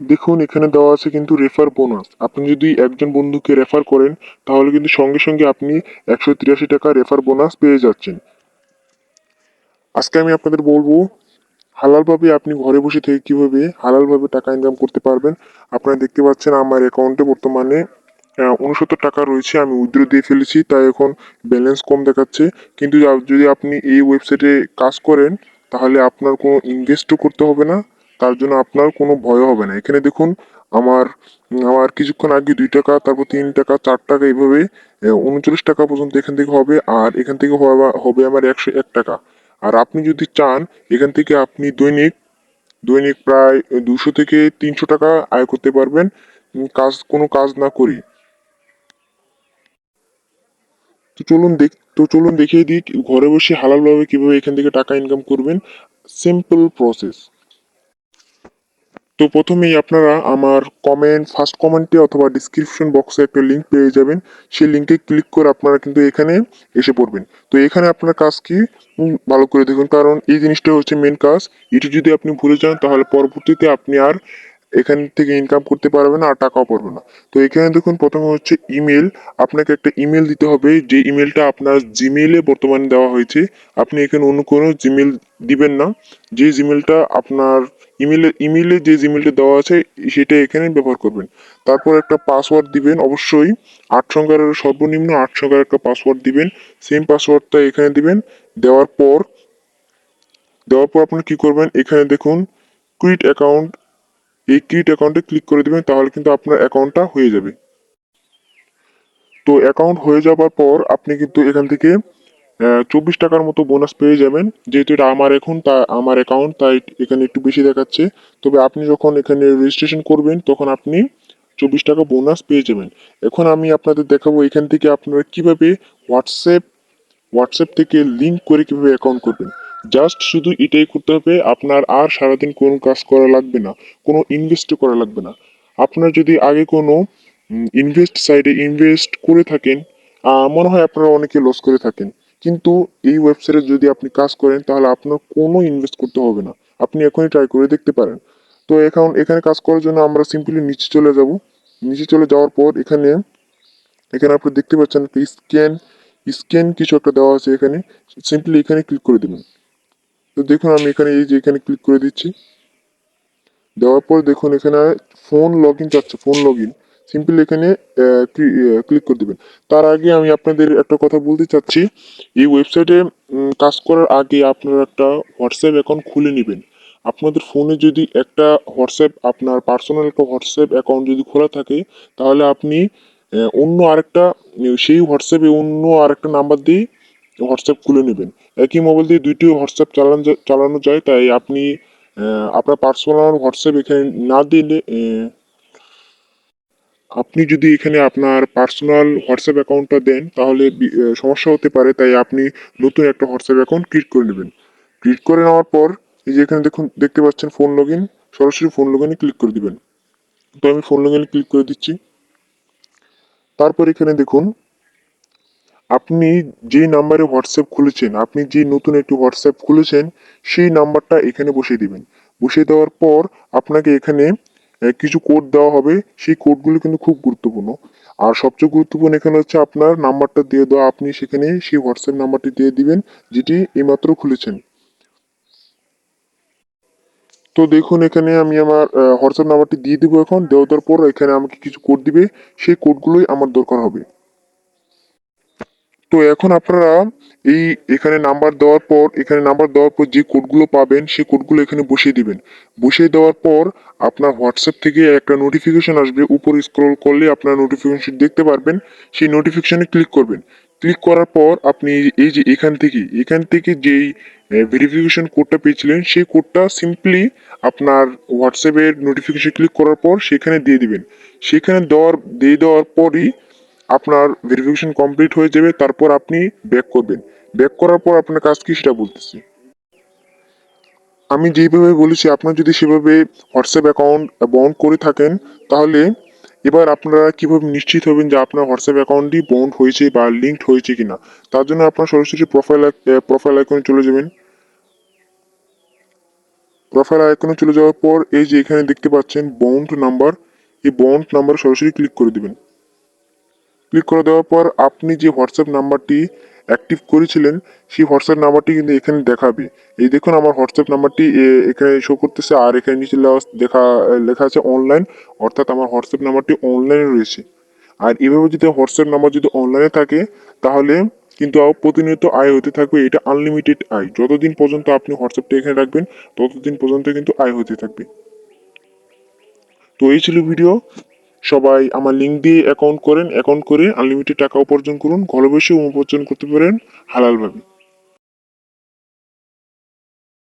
দেখুন, এখানে দেওয়া আছে কিন্তু রেফার বোনাস আপনি যদি একজন বন্ধুকে রেফার করেন, তাহলে কিন্তু সঙ্গে সঙ্গে আপনি একশো তিরাশি টাকা রেফার বোনাস পেয়ে যাচ্ছেন। আজকে আমি আপনাদের বলব, হালালভাবে আপনি ঘরে বসে থেকে কীভাবে হালালভাবে টাকা ইনকাম করতে পারবেন, আপনারা দেখতে পাচ্ছেন আমার অ্যাকাউন্টে বর্তমানে উনসত্তর টাকা রয়েছে, আমি উইথড্র দিয়ে ফেলেছি, তাই এখন ব্যালেন্স কম দেখাচ্ছে। কিন্তু যদি আপনি এই ওয়েবসাইটে কাজ করেন, তাহলে আপনার কোনো ইনভেস্টও করতে হবে না। তার জন্য আপনার কোনো ভয় হবে না। এখানে দেখুন, আমার আমার কিছুক্ষণ আগে দুই টাকা, তারপর তিন টাকা, চার টাকা এইভাবে উনচল্লিশ টাকা পর্যন্ত এখান থেকে হবে, আর এখান থেকে হবে- আমার একশো এক টাকা। আর আপনি যদি চান, এখান থেকে আপনি দৈনিক দৈনিক প্রায় দুশো থেকে তিনশো টাকা আয় করতে পারবেন। কাজ, কোনো কাজ না করি। তো চলুন দেখ, তো চলুন দেখিয়ে দিই, ঘরে বসে হালালভাবে কীভাবে এখান থেকে টাকা ইনকাম করবেন। সিম্পল প্রসেস তো প্রথমেই আপনারা আমার কমেন্ট ফার্স্ট কমেন্টে অথবা ডিসক্রিপশন বক্সে একটা লিঙ্ক পেয়ে যাবেন। সেই লিঙ্কে ক্লিক করে আপনারা কিন্তু এখানে এসে পড়বেন। তো এখানে আপনার কাজ কি? ভালো করে দেখুন। কারণ এই জিনিসটা হচ্ছে মেন কাজ। এটি যদি আপনি ভুলে যান, তাহলে পরবর্তীতে আপনি আর এখান থেকে ইনকাম করতে পারবেন না আর টাকাও পারবেন না। তো এখানে দেখুন, প্রথমে হচ্ছে ইমেল আপনাকে একটা ইমেল দিতে হবে, যে ইমেলটা আপনার জিমেলে বর্তমানে দেওয়া হয়েছে। আপনি এখানে অন্য কোনো জিমেল দিবেন না। যে জিমেলটা আপনার ইমেলে ইমেলে যে জিমেলটা দেওয়া আছে, সেটা এখানে ব্যবহার করবেন। তারপর একটা পাসওয়ার্ড দিবেন, অবশ্যই। আট সংখ্যার সর্বনিম্ন আট সংখ্যার একটা পাসওয়ার্ড দিবেন। সেম পাসওয়ার্ডটা এখানে দিবেন। দেওয়ার পর দেওয়ার পর আপনি কি করবেন? এখানে দেখুন ক্রিট অ্যাকাউন্ট এই ক্রিট অ্যাকাউন্টে ক্লিক করে দিবেন, তাহলে কিন্তু আপনার অ্যাকাউন্টটা হয়ে যাবে। তো অ্যাকাউন্ট হয়ে যাবার পর আপনি কিন্তু এখান থেকে চব্বিশ টাকার মতো বোনাস পেয়ে যাবেন। যেহেতু এটা আমার এখন, তা আমার অ্যাকাউন্ট তাই এখানে একটু বেশি দেখাচ্ছে। তবে আপনি যখন এখানে রেজিস্ট্রেশন করবেন, তখন আপনি চব্বিশ টাকা বোনাস পেয়ে যাবেন। এখন আমি আপনাদের দেখাবো এখান থেকে আপনারা কীভাবে হোয়াটসঅ্যাপ হোয়াটসঅ্যাপ থেকে লিঙ্ক করে কীভাবে অ্যাকাউন্ট করবেন। জাস্ট শুধু এটাই করতে হবে, আপনার আর সারাদিন কোনো কাজ করা লাগবে না, কোনো ইনভেস্ট করা লাগবে না। আপনার যদি আগে কোনো ইনভেস্ট সাইডে ইনভেস্ট করে থাকেন মনে হয় আপনারা অনেকে লস করে থাকেন। কিন্তু এই ওয়েবসাইটে যদি আপনি কাজ করেন, তাহলে আপনার কোনো ইনভেস্ট করতে হবে না। আপনি এখনই ট্রাই করে দেখতে পারেন। তো এখন, এখানে কাজ করার জন্য আমরা সিম্পলি নিচে চলে যাব। নিচে চলে যাওয়ার পর এখানে এখানে আপনি দেখতে পাচ্ছেন স্ক্যান স্ক্যান কিছু একটা দেওয়া আছে এখানে। সিম্পলি এখানে ক্লিক করে দেবেন। তো দেখুন, আমি এখানে এই যে এখানে ক্লিক করে দিচ্ছি। দেওয়ার পর দেখুন, এখানে ফোন লগ ইন চাচ্ছে ফোন লগ ইন সিম্পলি এখানে ক্লিক করে দেবেন। তার আগে আমি আপনাদের একটা কথা বলতে চাচ্ছি। এই ওয়েবসাইটে কাজ করার আগে আপনারা একটা হোয়াটসঅ্যাপ অ্যাকাউন্ট খুলে নেবেন। আপনাদের ফোনে যদি একটা হোয়াটসঅ্যাপ আপনার পার্সোনাল একটা হোয়াটসঅ্যাপ অ্যাকাউন্ট যদি খোলা থাকে, তাহলে আপনি অন্য আরেকটা, সেই হোয়াটসঅ্যাপে অন্য আরেকটা নাম্বার দিয়ে হোয়াটসঅ্যাপ খুলে নেবেন। একই মোবাইল দিয়ে দুইটি হোয়াটসঅ্যাপ চালানো চালানো যায়, তাই আপনি আপনার পার্সোনাল হোয়াটসঅ্যাপ এখানে না দিলে আপনি যদি এখানে আপনার পার্সোনাল হোয়াটসঅ্যাপ অ্যাকাউন্টটা দেন, তাহলে সমস্যা হতে পারে, তাই আপনি নতুন একটা হোয়াটসঅ্যাপ অ্যাকাউন্ট ক্রিয়েট করে নেবেন। ক্রিয়েট করে নেওয়ার পর, এই যে এখানে দেখুন, দেখতে পাচ্ছেন ফোন লগ ইন সরাসরি ফোন লগ ইনে ক্লিক করে দিবেন। তো আমি ফোন লগ ইনে ক্লিক করে দিচ্ছি। তারপর এখানে দেখুন আপনি যে নাম্বারে হোয়াটসঅ্যাপ খুলেছেন, আপনি যে নতুন একটি হোয়াটসঅ্যাপ খুলেছেন, সেই নাম্বারটা এখানে বসিয়ে দিবেন। বসিয়ে দেওয়ার পর আপনাকে এখানে কিছু কোড দেওয়া হবে। সেই কোডগুলো কিন্তু খুব গুরুত্বপূর্ণ। আর সবচেয়ে গুরুত্বপূর্ণ এখানে হচ্ছে আপনার নাম্বারটা দিয়ে দেওয়া। আপনি সেখানে সেই হোয়াটসঅ্যাপ নাম্বারটি দিয়ে দিবেন, যেটি এইমাত্র খুলেছেন। তো দেখুন, এখানে আমি আমার হোয়াটসঅ্যাপ নাম্বারটি দিয়ে দিব এখন। দেওয়া দেওয়ার পর এখানে আমাকে কিছু কোড দিবে। সেই কোডগুলোই আমার দরকার হবে। তো এখন আপনারা এই এখানে নাম্বার দেওয়ার পর, এখানে নাম্বার দেওয়ার পর যে কোডগুলো পাবেন, সেই কোডগুলো এখানে বসিয়ে দিবেন। বসিয়ে দেওয়ার পর আপনার হোয়াটসঅ্যাপ থেকে একটা নোটিফিকেশন আসবে। উপর স্ক্রল করলে আপনার নোটিফিকেশন দেখতে পারবেন। সেই নোটিফিকেশনে ক্লিক করবেন। ক্লিক করার পর আপনি এই যে এখান থেকে এখান থেকে যেই ভেরিফিকেশন কোডটা পেয়েছিলেন, সেই কোডটা সিম্পলি আপনার হোয়াটসঅ্যাপের নোটিফিকেশন ক্লিক করার পর সেখানে দিয়ে দিবেন। সেখানে দেওয়ার, দিয়ে দেওয়ার পরই আপনার ভেরিফিকেশন কমপ্লিট হয়ে যাবে, তারপর আপনি ব্যাক করবেন। ব্যাক করার পর আপনার কাজ কি সেটা বলতেছি। আমি যেভাবে বলেছি, আপনার যদি সেভাবে হোয়াটসঅ্যাপ অ্যাকাউন্ট বন্ড করে থাকেন, তাহলে এবার আপনারা কীভাবে নিশ্চিত হবেন যে আপনার হোয়াটসঅ্যাপ অ্যাকাউন্টটি বন্ড হয়েছে বা লিঙ্কড হয়েছে কিনা? তার জন্য আপনার সরাসরি প্রোফাইল প্রোফাইল আইকনে চলে যাবেন। প্রোফাইল আইকনে চলে যাওয়ার পর এই যে এখানে দেখতে পাচ্ছেন বন্ড নাম্বার এই বন্ড নাম্বার সরাসরি ক্লিক করে দিবেন। ক্লিক করে দেওয়ার পর আপনি যে হোয়াটসঅ্যাপ নাম্বারটি অ্যাক্টিভ করেছিলেন, সেই হোয়াটসঅ্যাপ নাম্বারটি কিন্তু এখানে দেখাবে। এই দেখুন আমার হোয়াটসঅ্যাপ নাম্বারটি এখানে শো করতেছে, আর এখানে নিচে দেখা, লেখা আছে অনলাইন অর্থাৎ আমার হোয়াটসঅ্যাপ নাম্বারটি অনলাইনে রয়েছে। আর এভাবে যদি হোয়াটসঅ্যাপ নাম্বার যদি অনলাইনে থাকে, তাহলে কিন্তু প্রতিনিয়ত আয় হতে থাকবে, এটা আনলিমিটেড আয়। যতদিন পর্যন্ত আপনি হোয়াটসঅ্যাপটা এখানে রাখবেন, ততদিন পর্যন্ত কিন্তু আয় হতে থাকবে। তো এই ছিল ভিডিও সবাই আমার লিঙ্ক দিয়ে অ্যাকাউন্ট করেন অ্যাকাউন্ট করে আনলিমিটেড টাকা উপার্জন করুন ঘরে বসে উপার্জন করতে পারেন হালালভাবে